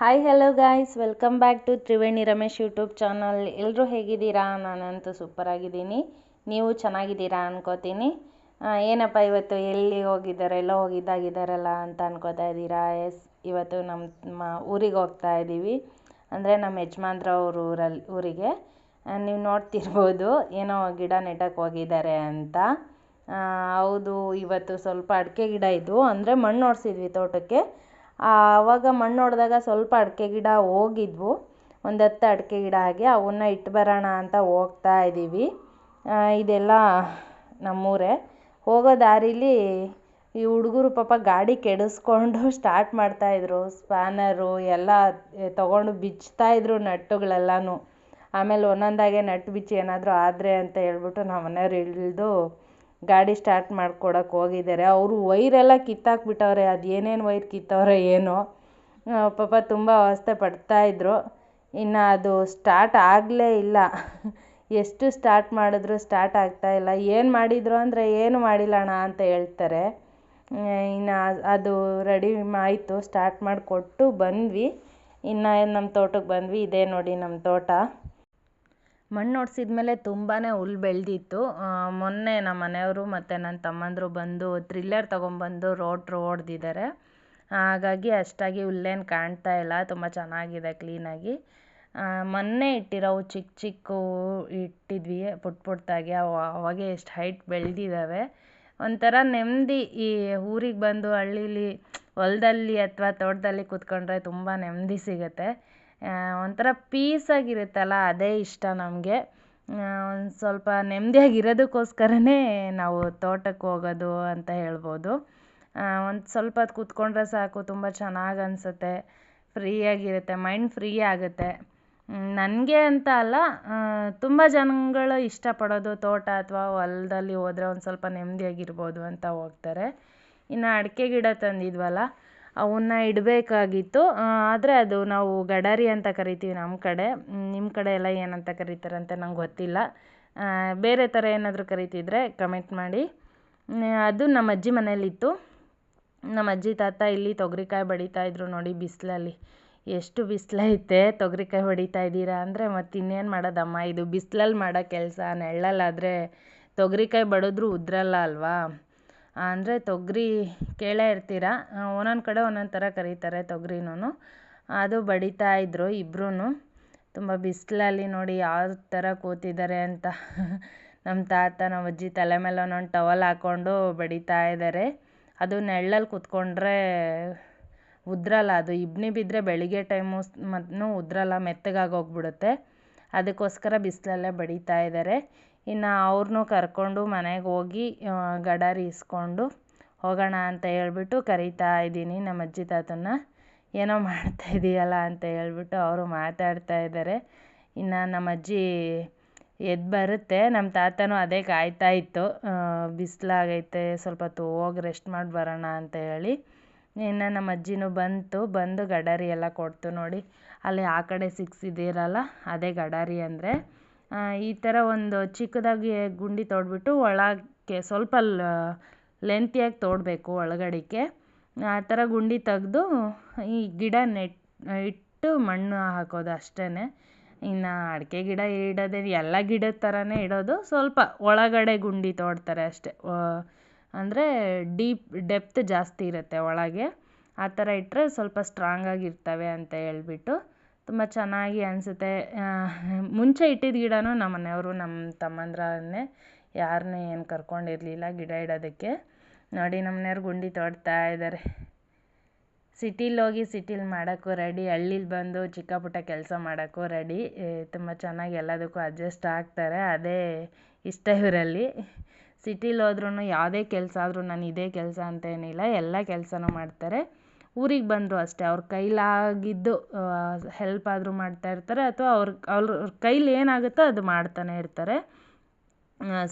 Hi hello guys welcome back to Triveni Ramesh YouTube channel ಎಲ್ಲರೂ ಹೇಗಿದ್ದೀರಾ? ನಾನಂತೂ super ಆಗಿದ್ದೀನಿ. ನೀವು ಚೆನ್ನಾಗಿದ್ದೀರಾ ಅನ್ಕೋತೀನಿ. ಏನಪ್ಪ ಇವತ್ತು ಎಲ್ಲಿ ಹೋಗಿದ್ದಾರೆ, ಎಲ್ಲೋ ಹೋಗಿದ್ದಾಗಿದ್ದಾರಲ್ಲ ಅಂತ ಅನ್ಕೋತಾ ಇದ್ದೀರಾ? ಎಸ್ ಇವತ್ತು ನಮ್ಮ ಊರಿಗೆ ಹೋಗ್ತಾ ಇದ್ದೀವಿ. ಅಂದರೆ ನಮ್ಮ ಯಜಮಾನ್ರ ಅವ್ರ ಊರಲ್ಲಿ, ಊರಿಗೆ. ನೀವು ನೋಡ್ತಿರ್ಬೋದು, ಏನೋ ಗಿಡ ನೆಟ್ಟಕ್ಕೆ ಹೋಗಿದ್ದಾರೆ ಅಂತ. ಹೌದು, ಇವತ್ತು ಸ್ವಲ್ಪ ಅಡಿಕೆ ಗಿಡ ಇದ್ವು. ಅಂದರೆ ಮಣ್ಣು ಹೊಡ್ಸಿದ್ವಿ ತೋಟಕ್ಕೆ. ಆವಾಗ ಮಣ್ಣು ಹೊಡೆದಾಗ ಸ್ವಲ್ಪ ಅಡಿಕೆ ಗಿಡ ಹೋಗಿದ್ವು. ಒಂದು ಹತ್ತು ಅಡಿಕೆ ಗಿಡ ಹಾಗೆ ಅವನ್ನ ಇಟ್ಟು ಬರೋಣ ಅಂತ ಹೋಗ್ತಾ ಇದ್ದೀವಿ ಇದೆಲ್ಲ ನಮ್ಮೂರೇ. ಹೋಗೋ ದಾರಿಲಿ ಈ ಹುಡುಗರು ಪಾಪ ಗಾಡಿ ಕೆಡಿಸ್ಕೊಂಡು ಸ್ಟಾರ್ಟ್ ಮಾಡ್ತಾಯಿದ್ರು ಸ್ಪ್ಯಾನರು ಎಲ್ಲ ತೊಗೊಂಡು ಬಿಚ್ತಾ ಇದ್ರು ನಟ್ಟುಗಳೆಲ್ಲನೂ. ಆಮೇಲೆ ಒಂದೊಂದಾಗೆ ನಟ್ಟು ಬಿಚ್ಚಿ ಏನಾದರೂ ಆದರೆ ಅಂತ ಹೇಳ್ಬಿಟ್ಟು ನಾವು ಮನೆಯವ್ರು ಇಳಿದು ಗಾಡಿ ಸ್ಟಾರ್ಟ್ ಮಾಡ್ಕೊಡಕ್ಕೆ ಹೋಗಿದ್ದಾರೆ. ಅವರು ವೈರೆಲ್ಲ ಕಿತ್ತಾಕ್ಬಿಟ್ಟವ್ರೆ ಅದು ಏನೇನು ವೈರ್ ಕಿತ್ತವ್ರೆ, ಏನೋ. ಪಾಪ ತುಂಬ ಅವಸ್ಥೆ ಪಡ್ತಾಯಿದ್ರು ಇನ್ನು ಅದು ಸ್ಟಾರ್ಟ್ ಆಗಲೇ ಇಲ್ಲ. ಎಷ್ಟು ಸ್ಟಾರ್ಟ್ ಮಾಡಿದ್ರು ಸ್ಟಾರ್ಟ್ ಆಗ್ತಾ ಇಲ್ಲ. ಏನು ಮಾಡಿದ್ರು ಅಂದರೆ ಏನು ಮಾಡಿಲ್ಲ ಅಂತ ಹೇಳ್ತಾರೆ. ಇನ್ನು ಅದು ರೆಡಿ ಆಯಿತು, ಸ್ಟಾರ್ಟ್ ಮಾಡಿಕೊಟ್ಟು ಬಂದ್ವಿ. ಇನ್ನು ನಮ್ಮ ತೋಟಕ್ಕೆ ಬಂದ್ವಿ, ಇದೇ ನೋಡಿ ನಮ್ಮ ತೋಟ. ಮಣ್ಣು ಮೇಲೆ ತುಂಬಾ ಹುಲ್ ಬೆಳೆದಿತ್ತು. ಮೊನ್ನೆ ನಮ್ಮ ಮನೆಯವರು ಮತ್ತು ನನ್ನ ತಮ್ಮಂದರು ಬಂದು ಥ್ರಿಲ್ಲರ್ ತೊಗೊಂಬಂದು ರೋಟ್ರು ಹೊಡ್ದಿದ್ದಾರೆ ಹಾಗಾಗಿ ಅಷ್ಟಾಗಿ ಹುಲ್ಲೇನು ಕಾಣ್ತಾ ಇಲ್ಲ. ತುಂಬ ಚೆನ್ನಾಗಿದೆ ಕ್ಲೀನಾಗಿ ಮೊನ್ನೆ ಇಟ್ಟಿರೋವು ಚಿಕ್ಕ ಚಿಕ್ಕವು ಇಟ್ಟಿದ್ವಿ ಪುಟ್ಟ ಪುಟ್ಟದಾಗಿ ಅವು, ಅವಾಗೆ ಎಷ್ಟು ಹೈಟ್ ಬೆಳೆದಿದ್ದಾವೆ ಒಂಥರ ನೆಮ್ಮದಿ ಈ ಊರಿಗೆ ಬಂದು ಹಳ್ಳೀಲಿ, ಹೊಲದಲ್ಲಿ ಅಥವಾ ತೋಟದಲ್ಲಿ ಕೂತ್ಕೊಂಡ್ರೆ ತುಂಬ ನೆಮ್ಮದಿ ಸಿಗುತ್ತೆ. ಒಂಥರ ಪೀಸಾಗಿರುತ್ತಲ್ಲ ಅದೇ ಇಷ್ಟ ನಮಗೆ. ಒಂದು ಸ್ವಲ್ಪ ನೆಮ್ಮದಿಯಾಗಿರೋದಕ್ಕೋಸ್ಕರನೇ ನಾವು ತೋಟಕ್ಕೆ ಹೋಗೋದು ಅಂತ ಹೇಳ್ಬೋದು. ಒಂದು ಸ್ವಲ್ಪ ಹೊತ್ತು ಕೂತ್ಕೊಂಡ್ರೆ ಸಾಕು, ತುಂಬ ಚೆನ್ನಾಗಿ ಅನಿಸುತ್ತೆ. ಫ್ರೀಯಾಗಿರುತ್ತೆ, ಮೈಂಡ್ ಫ್ರೀ ಆಗುತ್ತೆ. ನನಗೆ ಅಂತ ಅಲ್ಲ ತುಂಬ ಜನಗಳು ಇಷ್ಟಪಡೋದು ತೋಟ ಅಥವಾ ಹೊಲದಲ್ಲಿ ಹೋದರೆ ಒಂದು ಸ್ವಲ್ಪ ನೆಮ್ಮದಿಯಾಗಿರ್ಬೋದು ಅಂತ ಹೋಗ್ತಾರೆ. ಇನ್ನು ಅಡಿಕೆ ಗಿಡ ತಂದಿದ್ವಲ್ಲ ಅವನ್ನ ಇಡಬೇಕಾಗಿತ್ತು. ಆದರೆ ಅದು ನಾವು ಗಡಾರಿ ಅಂತ ಕರಿತೀವಿ ನಮ್ಮ ಕಡೆ. ನಿಮ್ಮ ಕಡೆ ಎಲ್ಲ ಏನಂತ ಕರೀತಾರಂತ ನಂಗೆ ಗೊತ್ತಿಲ್ಲ. ಬೇರೆ ಥರ ಏನಾದರೂ ಕರಿತಿದ್ರೆ ಕಮೆಂಟ್ ಮಾಡಿ. ಅದು ನಮ್ಮ ಅಜ್ಜಿ ಮನೇಲಿತ್ತು. ನಮ್ಮ ಅಜ್ಜಿ ತಾತ ಇಲ್ಲಿ ತೊಗರಿಕಾಯಿ ಬಡಿತಾಯಿದ್ರು ನೋಡಿ ಬಿಸಿಲಲ್ಲಿ. ಎಷ್ಟು ಬಿಸಿಲೈತೆ ತೊಗರಿಕಾಯಿ ಹೊಡಿತಾ ಇದ್ದೀರಾ ಅಂದರೆ ಮತ್ತು ಇನ್ನೇನು ಮಾಡೋದಮ್ಮ, ಇದು ಬಿಸಿಲಲ್ಲಿ ಮಾಡೋ ಕೆಲಸ ನೆರಳಲ್ಲಾದರೆ ತೊಗರಿಕಾಯಿ ಬಡಿದ್ರೂ ಉದ್ರಲ್ಲ ಅಲ್ವಾ? ಅಂದರೆ ತೊಗರಿ ಕೇಳೇ ಇರ್ತೀರ? ಒಂದೊಂದು ಕಡೆ ಒಂದೊಂದು ಥರ ಕರೀತಾರೆ ತೊಗರಿನೂ ಅದು ಬಡಿತಾ ಇದ್ದರು ಇಬ್ರೂ ತುಂಬ ಬಿಸಿಲಲ್ಲಿ ನೋಡಿ ಯಾವ ಥರ ಕೂತಿದ್ದಾರೆ ಅಂತ. ನಮ್ಮ ತಾತ ನಮ್ಮ ಅಜ್ಜಿ ತಲೆ ಮೇಲೆ ಒಂದೊಂದು ಟವಲ್ ಹಾಕ್ಕೊಂಡು ಬಡಿತಾ ಇದ್ದಾರೆ ಅದು ನೆಳ್ಳಲ್ಲಿ ಕೂತ್ಕೊಂಡ್ರೆ ಉದ್ರಲ್ಲ, ಅದು ಇಬ್ನಿ ಬಿದ್ದರೆ ಬೆಳಿಗ್ಗೆ ಟೈಮು ಮತ್ತು ಉದ್ರಲ್ಲ, ಮೆತ್ತಗಾಗಿ ಹೋಗ್ಬಿಡುತ್ತೆ. ಅದಕ್ಕೋಸ್ಕರ ಬಿಸಿಲಲ್ಲೇ ಬಡಿತಾ ಇದ್ದಾರೆ ಇನ್ನು ಅವ್ರನ್ನೂ ಕರ್ಕೊಂಡು ಮನೆಗೆ ಹೋಗಿ ಗಡಾರಿ ಇಸ್ಕೊಂಡು ಹೋಗೋಣ ಅಂತ ಹೇಳ್ಬಿಟ್ಟು ಕರೀತಾ ಇದ್ದೀನಿ ನಮ್ಮ ಅಜ್ಜಿ ತಾತನ್ನ. ಏನೋ ಮಾಡ್ತಾ ಅಂತ ಹೇಳ್ಬಿಟ್ಟು ಅವರು ಮಾತಾಡ್ತಾ ಇದ್ದಾರೆ. ಇನ್ನು ನಮ್ಮ ಅಜ್ಜಿ ಎದ್ದು ಬರುತ್ತೆ. ನಮ್ಮ ತಾತನೂ ಅದೇ ಕಾಯ್ತಾ ಇತ್ತು. ಬಿಸಿಲಾಗೈತೆ, ಸ್ವಲ್ಪ ಹೊತ್ತು ಹೋಗಿ ರೆಸ್ಟ್ ಮಾಡಿ ಬರೋಣ ಅಂತ ಹೇಳಿ. ಇನ್ನು ನಮ್ಮ ಅಜ್ಜಿನೂ ಬಂತು. ಬಂದು ಗಡಾರಿ ಎಲ್ಲ ಕೊಡ್ತು ನೋಡಿ. ಅಲ್ಲಿ ಆ ಕಡೆ ಸಿಕ್ಸಿದ್ದೀರಲ್ಲ, ಅದೇ ಗಡಾರಿ ಅಂದರೆ. ಈ ಥರ ಒಂದು ಚಿಕ್ಕದಾಗಿ ಗುಂಡಿ ತೋಡ್ಬಿಟ್ಟು ಒಳಕ್ಕೆ ಸ್ವಲ್ಪ ಲೆಂತಿಯಾಗಿ ತೋಡಬೇಕು ಒಳಗಡೆಗೆ. ಆ ಥರ ಗುಂಡಿ ತೆಗೆದು ಈ ಗಿಡ ನೆಟ್, ಇಟ್ಟು ಮಣ್ಣು ಹಾಕೋದು ಅಷ್ಟೇ ಇನ್ನು ಅಡಿಕೆ ಗಿಡ ಇಡೋದೇ, ಎಲ್ಲ ಗಿಡದ ಥರನೇ ಇಡೋದು. ಸ್ವಲ್ಪ ಒಳಗಡೆ ಗುಂಡಿ ತೋಡ್ತಾರೆ ಅಷ್ಟೇ. ಅಂದರೆ ಡೀಪ್, ಡೆಪ್ತ್ ಜಾಸ್ತಿ ಇರುತ್ತೆ ಒಳಗೆ. ಆ ಥರ ಇಟ್ಟರೆ ಸ್ವಲ್ಪ ಸ್ಟ್ರಾಂಗಾಗಿರ್ತವೆ ಅಂತ ಹೇಳ್ಬಿಟ್ಟು. ತುಂಬ ಚೆನ್ನಾಗಿ ಅನಿಸುತ್ತೆ. ಮುಂಚೆ ಇಟ್ಟಿದ್ದ ಗಿಡನೂ ನಮ್ಮ ಮನೆಯವರು, ನಮ್ಮ ತಮ್ಮಂದ್ರನ್ನೇ ಯಾರನ್ನೇ ಏನು ಕರ್ಕೊಂಡಿರಲಿಲ್ಲ ಗಿಡ ಇಡೋದಕ್ಕೆ. ನೋಡಿ ನಮ್ಮ ಮನೆಯವ್ರು ಗುಂಡಿ ತೋಡ್ತಾ ಇದ್ದಾರೆ. ಸಿಟಿಲಿ ಹೋಗಿ ಸಿಟಿಲಿ ಮಾಡೋಕ್ಕೂ ರೆಡಿ, ಹಳ್ಳಿಲಿ ಬಂದು ಚಿಕ್ಕ ಪುಟ್ಟ ಕೆಲಸ ಮಾಡೋಕ್ಕೂ ರೆಡಿ. ತುಂಬ ಚೆನ್ನಾಗಿ ಎಲ್ಲದಕ್ಕೂ ಅಡ್ಜಸ್ಟ್ ಆಗ್ತಾರೆ. ಅದೇ ಇಷ್ಟ ಇವರಲ್ಲಿ. ಸಿಟಿಲಿ ಹೋದ್ರೂ ಯಾವುದೇ ಕೆಲಸ ಆದರೂ ನಾನು ಇದೇ ಕೆಲಸ ಅಂತೇನಿಲ್ಲ, ಎಲ್ಲ ಕೆಲಸನೂ ಮಾಡ್ತಾರೆ. ಊರಿಗೆ ಬಂದರೂ ಅಷ್ಟೇ. ಅವ್ರ ಕೈಲಾಗಿದ್ದು ಹೆಲ್ಪ್ ಆದರೂ ಮಾಡ್ತಾ ಇರ್ತಾರೆ ಅಥವಾ ಅವ್ರ ಅವ್ರ ಕೈಲಿ ಏನಾಗುತ್ತೋ ಅದು ಮಾಡ್ತಾನೆ ಇರ್ತಾರೆ.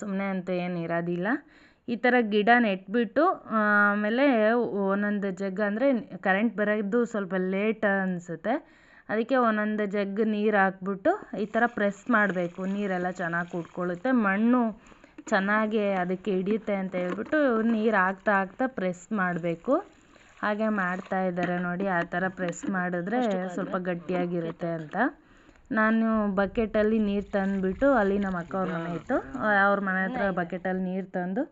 ಸುಮ್ಮನೆ ಅಂತ ಏನು ಇರೋದಿಲ್ಲ. ಈ ಥರ ಗಿಡ ನೆಟ್ಬಿಟ್ಟು ಆಮೇಲೆ ಒಂದೊಂದು ಜಗ್ ಅಂದರೆ ಕರೆಂಟ್ ಬರೋದು ಸ್ವಲ್ಪ ಲೇಟ್ ಅನಿಸುತ್ತೆ. ಅದಕ್ಕೆ ಒಂದೊಂದು ಜಗ್ ನೀರು ಹಾಕ್ಬಿಟ್ಟು ಈ ಥರ ಪ್ರೆಸ್ ಮಾಡಬೇಕು. ನೀರೆಲ್ಲ ಚೆನ್ನಾಗಿ ಕುಡ್ಕೊಳ್ಳುತ್ತೆ ಮಣ್ಣು ಚೆನ್ನಾಗಿ ಅದಕ್ಕೆ ಹಿಡಿಯುತ್ತೆ ಅಂತ ಹೇಳ್ಬಿಟ್ಟು ನೀರು ಹಾಕ್ತಾ ಹಾಕ್ತಾ ಪ್ರೆಸ್ ಮಾಡಬೇಕು. ಹಾಗೆ ಮಾಡ್ತಾ ಇದ್ದಾರೆ ನೋಡಿ ಆ ಥರ ಪ್ರೆಸ್ ಮಾಡಿದ್ರೆ ಸ್ವಲ್ಪ ಗಟ್ಟಿಯಾಗಿರುತ್ತೆ ಅಂತ. ನಾನು ಬಕೆಟಲ್ಲಿ ನೀರು ತಂದುಬಿಟ್ಟು ಅಲ್ಲಿ ನಮ್ಮ ಅಕ್ಕ ಅವ್ರ ಮನೆ ಇತ್ತು. ಅವ್ರ ಮನೆ ಹತ್ರ ಬಕೆಟಲ್ಲಿ ನೀರು ತಂದು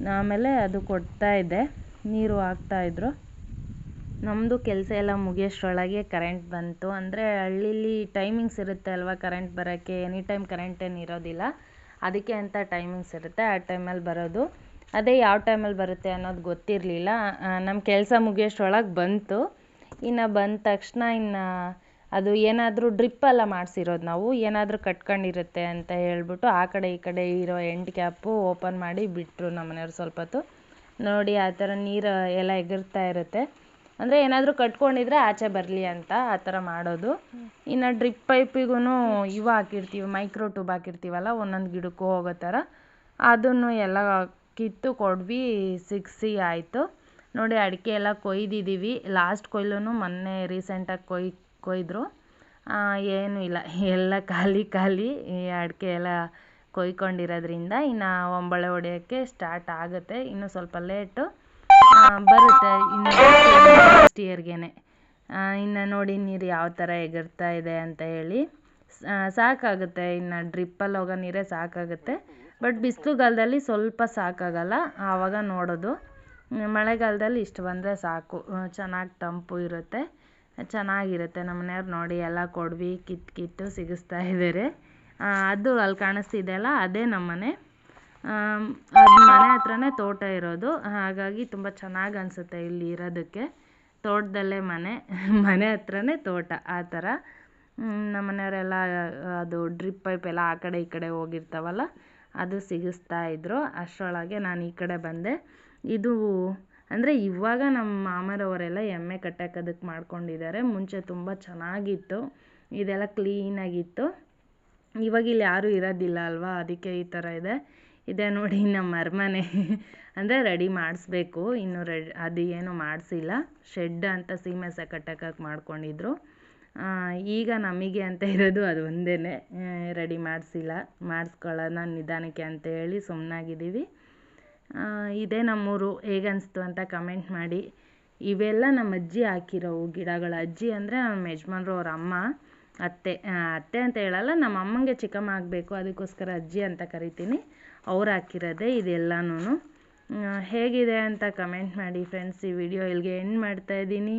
ಆಮೇಲೆ ಅದು ಕೊಡ್ತಾ ಇದ್ದೆ. ನೀರು ಹಾಕ್ತಾಯಿದ್ರು ನಮ್ಮದು ಕೆಲಸ ಎಲ್ಲ ಮುಗಿಯೋಷ್ಟ್ರೊಳಗೆ ಕರೆಂಟ್ ಬಂತು. ಅಂದರೆ ಹಳ್ಳೀಲಿ ಟೈಮಿಂಗ್ಸ್ ಇರುತ್ತೆ ಅಲ್ವಾ ಕರೆಂಟ್ ಬರೋಕ್ಕೆ? ಎನಿ ಟೈಮ್ ಕರೆಂಟ್ ಏನು ಇರೋದಿಲ್ಲ. ಅದಕ್ಕೆ ಅಂತ ಟೈಮಿಂಗ್ಸ್ ಇರುತ್ತೆ ಆ ಟೈಮಲ್ಲಿ ಬರೋದು. ಅದೇ ಯಾವ ಟೈಮಲ್ಲಿ ಬರುತ್ತೆ ಅನ್ನೋದು ಗೊತ್ತಿರಲಿಲ್ಲ. ನಮ್ಮ ಕೆಲಸ ಮುಗಿಯೋಷ್ಟ್ರೊಳಗೆ ಬಂತು. ಇನ್ನು ಬಂದ ತಕ್ಷಣ ಇನ್ನು ಅದು ಏನಾದರೂ ಡ್ರಿಪ್ಪೆಲ್ಲ ಮಾಡಿಸಿರೋದು ನಾವು. ಏನಾದರೂ ಕಟ್ಕೊಂಡಿರುತ್ತೆ ಅಂತ ಹೇಳ್ಬಿಟ್ಟು ಆ ಕಡೆ ಈ ಕಡೆ ಇರೋ ಎಂಡ್ ಕ್ಯಾಪು ಓಪನ್ ಮಾಡಿ ಬಿಟ್ಟರು ನಮ್ಮ ಮನೆಯವ್ರು ಸ್ವಲ್ಪ ಹೊತ್ತು ನೋಡಿ ಆ ಥರ ನೀರು ಎಲ್ಲ ಎಗರ್ತಾ ಇರುತ್ತೆ. ಅಂದರೆ ಏನಾದರೂ ಕಟ್ಕೊಂಡಿದ್ರೆ ಆಚೆ ಬರಲಿ ಅಂತ ಆ ಥರ ಮಾಡೋದು. ಇನ್ನು ಡ್ರಿಪ್ ಪೈಪಿಗೂ ಇವು ಹಾಕಿರ್ತೀವಿ, ಮೈಕ್ರೋ ಟ್ಯೂಬ್ ಹಾಕಿರ್ತೀವಲ್ಲ, ಒಂದೊಂದು ಗಿಡಕ್ಕೂ ಹೋಗೋ ಥರ. ಅದನ್ನು ಎಲ್ಲ ಕಿತ್ತು ಕೊಡ್ವಿ, ಸಿಕ್ಸಿ ಆಯಿತು. ನೋಡಿ, ಅಡಿಕೆ ಎಲ್ಲ ಕೊಯ್ದಿದ್ದೀವಿ. ಲಾಸ್ಟ್ ಕೊಯ್ಲು ಮೊನ್ನೆ ರೀಸೆಂಟಾಗಿ ಕೊಯ್, ಕೊಯ್ದರು. ಏನೂ ಇಲ್ಲ. ಎಲ್ಲ ಖಾಲಿ ಖಾಲಿ ಈ ಅಡಿಕೆ ಎಲ್ಲ ಕೊಯ್ಕೊಂಡಿರೋದ್ರಿಂದ ಇನ್ನು ಒಂಬಳೆ ಹೊಡೆಯೋಕ್ಕೆ ಸ್ಟಾರ್ಟ್ ಆಗುತ್ತೆ. ಇನ್ನೂ ಸ್ವಲ್ಪ ಲೇಟು ಬರುತ್ತೆ ಇನ್ನು ನೆಕ್ಸ್ಟ್ ಇಯರ್ಗೆ ಇನ್ನು ನೋಡಿ ನೀರು ಯಾವ ಥರ ಎಗರ್ತಾ ಇದೆ ಅಂತ ಹೇಳಿ. ಸಾಕಾಗುತ್ತೆ ಇನ್ನು ಡ್ರಿಪ್ಪಲ್ಲಿ ಹೋಗೋ ನೀರೇ ಸಾಕಾಗುತ್ತೆ. ಬಟ್ ಬಿಸಿಲುಗಾಲದಲ್ಲಿ ಸ್ವಲ್ಪ ಸಾಕಾಗಲ್ಲ, ಆವಾಗ ನೋಡೋದು. ಮಳೆಗಾಲದಲ್ಲಿ ಇಷ್ಟು ಬಂದರೆ ಸಾಕು. ಚೆನ್ನಾಗಿ ತಂಪು ಇರುತ್ತೆ. ಚೆನ್ನಾಗಿರುತ್ತೆ. ನಮ್ಮ ಮನೆಯವ್ರು ನೋಡಿ ಎಲ್ಲ ಕೊಡ್ವಿ, ಕಿತ್ತು ಕಿತ್ತು ಸಿಗಿಸ್ತಾ ಇದ್ದಾರೆ. ಅದು ಅಲ್ಲಿ ಕಾಣಿಸ್ತಿದೆಯಲ್ಲ ಅದೇ ನಮ್ಮ ಮನೆ ಅದು ಮನೆ ಹತ್ರನೇ ತೋಟ ಇರೋದು. ಹಾಗಾಗಿ ತುಂಬ ಚೆನ್ನಾಗಿ ಅನಿಸುತ್ತೆ ಇಲ್ಲಿ ಇರೋದಕ್ಕೆ. ತೋಟದಲ್ಲೇ ಮನೆ ಮನೆ ಹತ್ರನೇ ತೋಟ, ಆ ಥರ. ನಮ್ಮ ಮನೆಯವರೆಲ್ಲ ಅದು ಡ್ರಿಪ್ ಪೈಪ್ ಎಲ್ಲ ಆ ಕಡೆ ಈ ಕಡೆ ಹೋಗಿರ್ತಾವಲ್ಲ ಅದು ಸಿಗಿಸ್ತಾ ಇದ್ದರು ಅಷ್ಟರೊಳಗೆ ನಾನು ಈ ಕಡೆ ಬಂದೆ. ಇದು ಅಂದರೆ ಇವಾಗ ನಮ್ಮ ಮಾಮರವರೆಲ್ಲ ಎಮ್ಮೆ ಕಟ್ಟಾಕೋದಕ್ಕೆ ಮಾಡ್ಕೊಂಡಿದ್ದಾರೆ. ಮುಂಚೆ ತುಂಬ ಚೆನ್ನಾಗಿತ್ತು. ಇದೆಲ್ಲ ಕ್ಲೀನಾಗಿತ್ತು ಇವಾಗ ಇಲ್ಲಿ ಯಾರೂ ಇರೋದಿಲ್ಲ ಅಲ್ವಾ? ಅದಕ್ಕೆ ಈ ಥರ ಇದೆ. ಇದೆ ನೋಡಿ ನಮ್ಮ ಅರಮನೆ ಅಂದರೆ ರೆಡಿ ಮಾಡಿಸ್ಬೇಕು. ಇನ್ನೂ ರೆಡಿ ಅದು ಏನೂ ಮಾಡಿಸಿಲ್ಲ. ಶೆಡ್ ಅಂತ ಸೀಮೆಸೆ ಕಟ್ಟೋಕ್ಕೆ ಮಾಡ್ಕೊಂಡಿದ್ರು. ಈಗ ನಮಗೆ ಅಂತ ಇರೋದು ಅದು ಒಂದೇ ರೆಡಿ ಮಾಡಿಸಿಲ್ಲ. ಮಾಡಿಸ್ಕೊಳ್ಳೋಣ ನಿಧಾನಕ್ಕೆ ಅಂತ ಹೇಳಿ ಸುಮ್ಮನಾಗಿದ್ದೀವಿ ಇದೇ ನಮ್ಮೂರು. ಹೇಗೆ ಅನಿಸ್ತು ಅಂತ ಕಮೆಂಟ್ ಮಾಡಿ. ಇವೆಲ್ಲ ನಮ್ಮ ಅಜ್ಜಿ ಹಾಕಿರೋವು ಗಿಡಗಳು. ಅಜ್ಜಿ ಅಂದರೆ ನಮ್ಮ ಯಜಮಾನ್ರು ಅವ್ರ ಅಮ್ಮ, ಅತ್ತೆ. ಅತ್ತೆ ಅಂತ ಹೇಳಲ್ಲ, ನಮ್ಮ ಅಮ್ಮಂಗೆ ಚಿಕ್ಕಮ್ಮ ಆಗಬೇಕು. ಅದಕ್ಕೋಸ್ಕರ ಅಜ್ಜಿ ಅಂತ ಕರಿತೀನಿ. ಅವ್ರು ಹಾಕಿರೋದೇ ಇದೆಲ್ಲನೂ ಹೇಗಿದೆ ಅಂತ ಕಮೆಂಟ್ ಮಾಡಿ ಫ್ರೆಂಡ್ಸ್. ಈ ವಿಡಿಯೋ ಇಲ್ಲಿಗೆ ಎಂಡ್ ಮಾಡ್ತಾ ಇದ್ದೀನಿ.